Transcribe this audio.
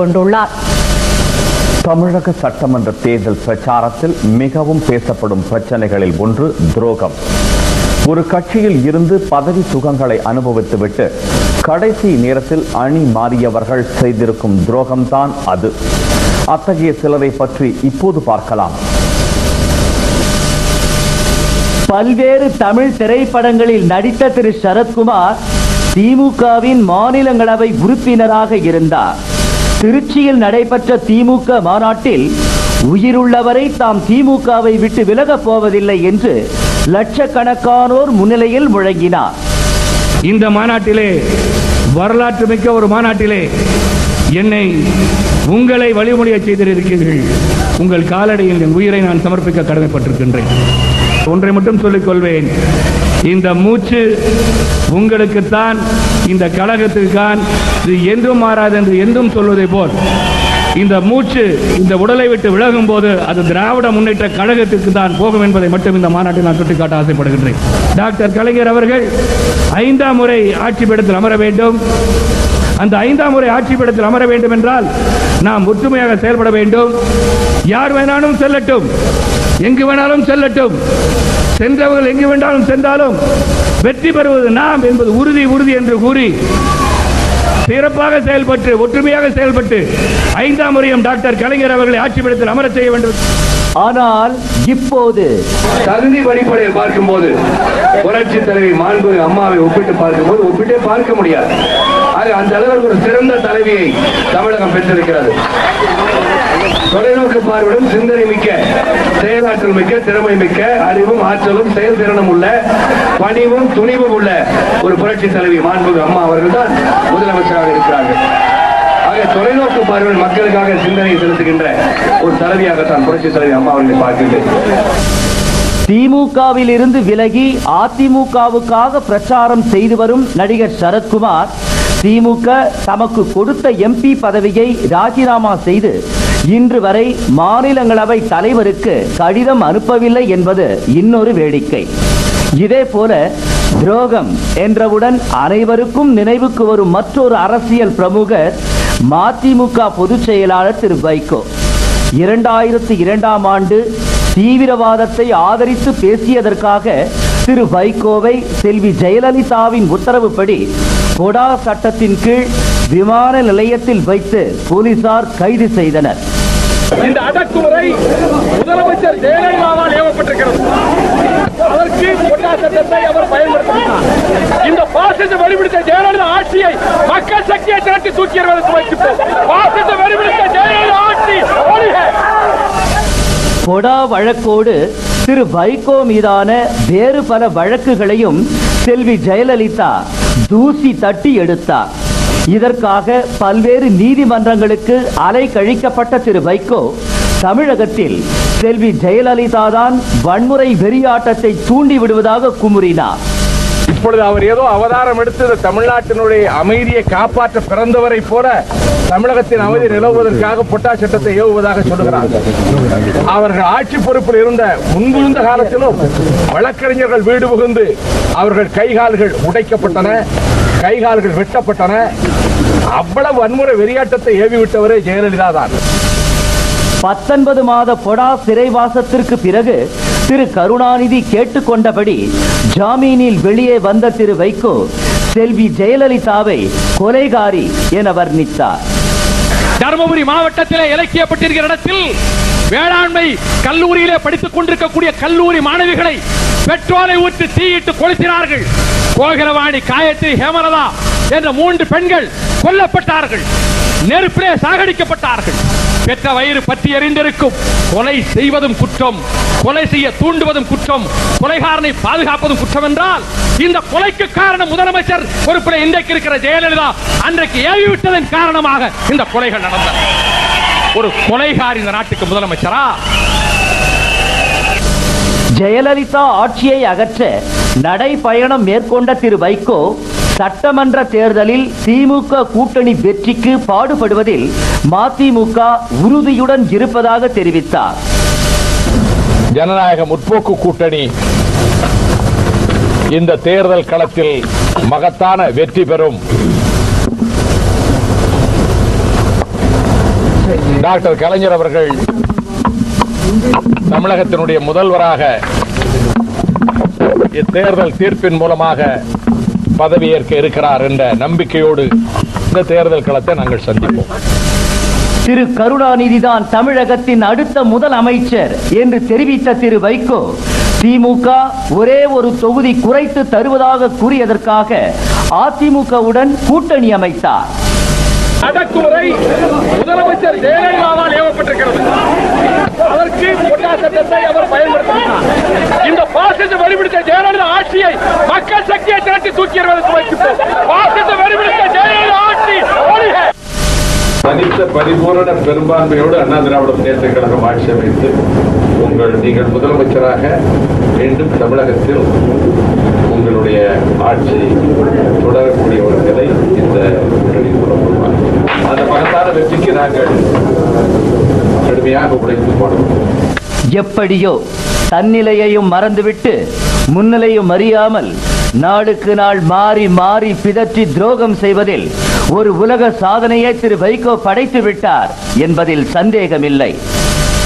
கேட்டுக்கொண்டுள்ளார் தமிழக சட்டமன்ற தேர்தல் பிரச்சாரத்தில் மிகவும் பேசப்படும் பிரச்சனைகளில் ஒன்று துரோகம். ஒரு கட்சியில் இருந்து பதவி சுகங்களை அனுபவித்துவிட்டு கடைசி நேரத்தில் அணி மாறியவர்கள் செய்திருக்கும் துரோகம்தான் அது. அத்தகைய சிலரை பற்றி இப்போது பார்க்கலாம். பல்வேறு தமிழ் திரைப்படங்களில் நடித்த திரு. சரத்குமார் திமுகவின் மாநிலங்களவை உறுப்பினராக இருந்தார். திருச்சியில் நடைபெற்ற திமுக மாநாட்டில் உயிருள்ளவரை தாம் திமுகவை விட்டு விலகப் போவதில்லை என்று லட்சக்கணக்கானோர் முன்னிலையில் முழங்கினார். இந்த மாநாட்டிலே வரலாற்று மிக்க ஒரு மாநாட்டிலே என்னை உங்களை வழிமொழிய செய்திருக்கிறீர்கள். உங்கள் காலடியில் என் உயிரை நான் சமர்ப்பிக்க கடமைப்பட்டிருக்கின்றேன். ஒன்றை மட்டும் சொல்லிக் கொள்வேன். இந்த மூச்சு உங்களுக்குத்தான் இந்த கழகத்திற்கான் இது என்றும் மாறாது என்று என்றும் சொல்வதை போல் இந்த மூச்சு இந்த உடலை விட்டு விலகும் போது அது திராவிட முன்னேற்ற கழகத்திற்கு தான் போகும் என்பதை மட்டும் இந்த மாநாட்டில் நான் சுட்டிக்காட்ட ஆசைப்படுகின்றேன். டாக்டர் கலைஞர் அவர்கள் ஐந்தாம் முறை ஆட்சி பீடத்தில் அமர வேண்டும். அந்த ஐந்தாம் முறை ஆட்சி பீடத்தில் அமர வேண்டும் என்றால் நாம் ஒற்றுமையாக செயல்பட வேண்டும். யார் வேணாலும் செல்லட்டும். எங்கு வேணாலும் செல்லட்டும். சென்றவர்கள் எங்கு வேண்டாலும் சென்றாலும் வெற்றி பெறுவது நாம் என்பது உறுதி உறுதி என்று கூறி சிறப்பாக செயல்பட்டு ஒற்றுமையாக செயல்பட்டு ஐந்தாம் முறையும் டாக்டர் கலைஞர் அவர்களை ஆட்சி பீடத்தில் அமரச் செய்ய வேண்டும். ஆனால் இப்போது தகுதி வழிபடையை பார்க்கும்போது புரட்சி தலைவி மாண்பு அம்மாவை ஒப்பிட்டு பார்க்கும்போது ஒப்பிட்டே பார்க்க முடியாது. ஆக அந்த அளவுக்கு ஒரு சிறந்த தலைவியை தமிழகம் பெற்றிருக்கிறது. தொலைநோக்கு பார்வையுடன் சிந்தனை மிக்க செயலாற்றல் மிக்க திறமை மிக்க அறிவும் ஆற்றலும் செயல்திறனும் உள்ள பணிவும் துணிவும் உள்ள ஒரு புரட்சி தலைவி மாண்புமிகு அம்மா அவர்கள் தான் முதலமைச்சராக இருக்கிறார்கள். ஆக தொலைநோக்கு பார்வையில் மக்களுக்காக சிந்தனை செலுத்துகின்ற ஒரு தலைவியாகத்தான் புரட்சி தலைவி அம்மா அவர்களை பார்க்கின்றேன். திமுகவில் இருந்து விலகி அதிமுகவுக்காக பிரச்சாரம் செய்து வரும் நடிகர் சரத்குமார் திமுக தமக்கு கொடுத்த எம்பி பதவியை ராஜினாமா செய்து இன்று வரை மாநிலங்களவை தலைவருக்கு கடிதம் அனுப்பவில்லை என்பது இன்னொரு வேடிக்கை. இதே போல துரோகம் என்றவுடன் அனைவருக்கும் நினைவுக்கு வரும் மற்றொரு அரசியல் பிரமுகர் மதிமுக பொதுச் செயலாளர் திரு வைகோ. இரண்டாயிரத்தி இரண்டாம் ஆண்டு தீவிரவாதத்தை ஆதரித்து பேசியதற்காக திரு வைகோவை செல்வி ஜெயலலிதாவின் உத்தரவுப்படி கொடா சட்டத்தின் கீழ் விமான நிலையத்தில் வைத்து போலீசார் கைது செய்தனர். இந்த அடக்குமுறை முதலமைச்சர் ஜெயலலிதாவால் ஏவப்பட்டிருக்கிறது. அதற்கு பொட்டா சட்டத்தை அவர் பயன்படுத்தினார். இந்த பாசிச வெளிப்படுத்த ஜெயலலிதா ஆட்சியை மக்கள் சக்தியை திரட்டி தூக்கி பாசிச வெளிப்படுத்த ஜெயலலிதா ஆட்சி கொடா வழக்கோடு திரு வைகோ மீதான வேறு பல வழக்குகளையும் செல்வி ஜெயலலிதா தூசி தட்டி எடுத்தார். இதற்காக பல்வேறு நீதிமன்றங்களுக்கு அலை கழிக்கப்பட்ட திரு வைகோ தமிழகத்தில் செல்வி ஜெயலலிதா தான் வன்முறை வெறியாட்டத்தை தூண்டி விடுவதாக குமுறினார். இப்பொழுது அவர் ஏதோ அவதாரம் எடுத்து தமிழ்நாட்டினுடைய அமைதியை காப்பாற்ற பிறந்தவரை போல தமிழகத்தின் அமைதி நிலவுவதற்காக பொட்டா சட்டத்தை ஏவுவதாக சொல்லுகிறார். அவர்கள் ஆட்சி பொறுப்பில் இருந்த முன்பிருந்த காலத்திலும் வழக்கறிஞர்கள் வீடு புகுந்து அவர்கள் கைகால்கள் உடைக்கப்பட்டன கைகால்கள் வெட்டப்பட்டன. அவ்வளவு வன்முறை வெறியாட்டத்தை ஏவி விட்டவரே ஜெயலலிதா தான் பத்தொன்பது மாத பொடா சிறைவாசத்திற்கு பிறகு திரு கருணாநிதி கேட்டுக்கொண்டபடி ஜாமீனில் வெளியே வந்த திரு வைகோ செல்வி ஜெயலலிதாவை கொலைகாரி என வர்ணித்தார். தருமபுரி மாவட்டத்திலே இலக்கியப்பட்டிருக்கிற இடத்தில் வேளாண்மை கல்லூரியிலே படித்துக் கொண்டிருக்கக்கூடிய கல்லூரி மாணவிகளை பெட்ரோலை ஊற்றி தீயிட்டு கொளுத்தினார்கள். கோகிரவாணி காயத்ரி ஹேமலதா என்ற மூன்று பெண்கள் கொல்லப்பட்டார்கள். நெருப்பிலே சாகடிக்கப்பட்டார்கள். பெற்ற வயிறு பற்றி எறிந்திருக்கும் கொலை செய்வதும் குற்றம். கொலை செய்ய தூண்டுவதும் குற்றம். கொலைகாரனை பாதுகாப்பதும் குற்றம் என்றால் இந்த கொலைக்கு காரணம் முதலமைச்சர் பொறுப்பில் இன்றைக்கு இருக்கிற ஜெயலலிதா அன்றைக்கு ஏவி விட்டதன் காரணமாக இந்த கொலைகள் நடந்தன. ஒரு கொலைகாரி இந்த நாட்டுக்கு முதலமைச்சரா? ஜெயலலிதா ஆட்சியை அகற்ற நடைபயணம் மேற்கொண்ட திரு வைகோ சட்டமன்ற தேர்தலில் திமுக கூட்டணி வெற்றிக்கு பாடுபடுவதில் மதிமுக உறுதியுடன் இருப்பதாக தெரிவித்தார். ஜனநாயக முற்போக்கு கூட்டணி இந்த தேர்தல் களத்தில் மகத்தான வெற்றி பெறும். டாக்டர் கலைஞர் அவர்கள் தமிழகத்தினுடைய முதல்வராக இத்தேர்தல் தீர்ப்பின் மூலமாக பதவியேற்க இருக்கிறார் என்ற நம்பிக்கையோடு இந்த தேர்தல் களத்தை நாங்கள் சந்திப்போம். திரு கருணாநிதி தான் தமிழகத்தின் அடுத்த முதல் அமைச்சர் என்று தெரிவித்த திரு வைகோ திமுக ஒரே ஒரு தொகுதி குறைத்து தருவதாக கூறியதற்காக அதிமுகவுடன் கூட்டணி அமைத்தார். அடக்குமுறை முதலமைச்சர் ஜெயலலிதாவால் ஏவப்பட்டிருக்கிறது அதற்கு பொட்டா சட்டத்தை அவர் பயன்படுத்தினார் இந்த பாசிச வெறிபிடித்த ஜெயலலிதா ஆட்சியை மக்கள் சக்தியை பாசிச ஜெயலலிதா ஆட்சி ஒழிக. தனித்த பரிபூரண பெரும்பான்மையோடு அண்ணா திராவிட முன்னேற்ற கழகம் ஆட்சி அமைத்து உங்கள் நீங்கள் முதலமைச்சராக மீண்டும் தமிழகத்தில் உங்களுடைய ஆட்சி தொடரக்கூடியவர்களை இந்த கூட்டணி மூலம். அந்த மகத்தான வெற்றிக்கு நாங்கள் கடுமையாக உழைத்து போனோம். எப்படியோ தன்னிலையையும் மறந்துவிட்டு முன்னிலையும் அறியாமல் நாளுக்கு நாள் மாறி மாறி பிதற்றி துரோகம் செய்வதில் ஒரு உலக சாதனையை திரு வைகோ படைத்து விட்டார் என்பதில் சந்தேகமில்லை.